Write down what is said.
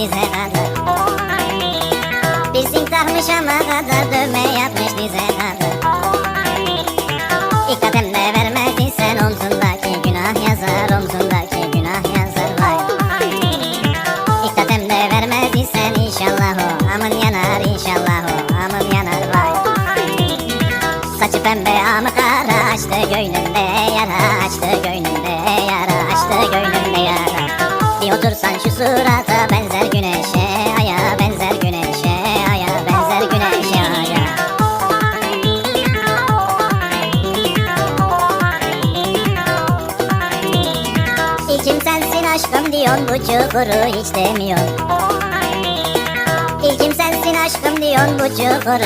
dize kadar Piercing takmış ama kadar. Dövme yapmış dize kadar. İlk kademde vermedin sen omzundaki günah yazar omzundaki günah yazar. Vay. İlk kademde vermedin sen inşallah o amın yanar inşallah o amın yanar. Vay. Saçı pembe amı kara Bir otursan şu surata benzer güneşe aya benzer güneşe aya benzer güneşe aya. İlkim sensin aşkım diyorsun bu çukuru hiç demiyorsun İlkim sensin aşkım diyorsun bu çukuru